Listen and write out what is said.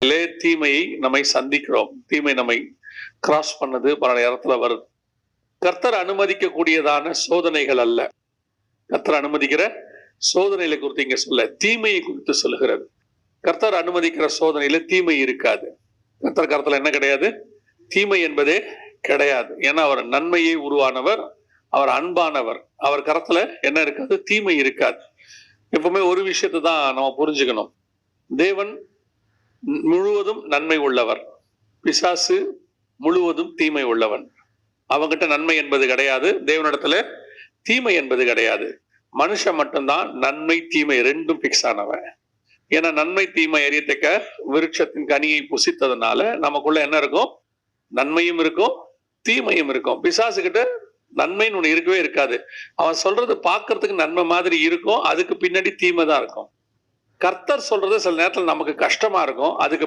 லே தீமையை நம்மை சந்திக்கிறோம். தீமை நம்மை கிராஸ் பண்ணது பல நேரத்துல வருது. கர்த்தர் அனுமதிக்கக்கூடியதான சோதனைகள் அல்ல. கர்த்தர் அனுமதிக்கிற சோதனையில குறித்து இங்க சொல்ல தீமையை குறித்து சொல்லுகிறது. கர்த்தர் அனுமதிக்கிற சோதனையில தீமை இருக்காது. கர்த்தர் கருத்துல என்ன கிடையாது? தீமை என்பதே கிடையாது. ஏன்னா அவர் நன்மையை உருவானவர் அவர் அன்பானவர். அவர் கரத்துல என்ன இருக்காது? தீமை இருக்காது. எப்பவுமே ஒரு விஷயத்தை தான் நம்ம புரிஞ்சுக்கணும். தேவன் முழுவதும் நன்மை உள்ளவர். பிசாசு முழுவதும் தீமை உள்ளவன். அவங்கிட்ட நன்மை என்பது கிடையாது. தேவனிடத்துல தீமை என்பது கிடையாது. மனுஷன் மட்டும்தான் நன்மை தீமை ரெண்டும் பிக்ஸ் ஆனவன். ஏன்னா நன்மை தீமை எரியத்தக்க விருட்சத்தின் கனியை புசித்ததுனால நமக்குள்ள என்ன இருக்கும்? நன்மையும் இருக்கும் தீமையும் இருக்கும். பிசாசு கிட்ட நன்மைன்னு ஒன்று இருக்கவே இருக்காது. அவன் சொல்றது பார்க்கறதுக்கு நன்மை மாதிரி இருக்கும் அதுக்கு பின்னாடி தீமை தான் இருக்கும். கர்த்தர் சொல்றது சில நேரத்தில் நமக்கு கஷ்டமா இருக்கும். அதுக்கு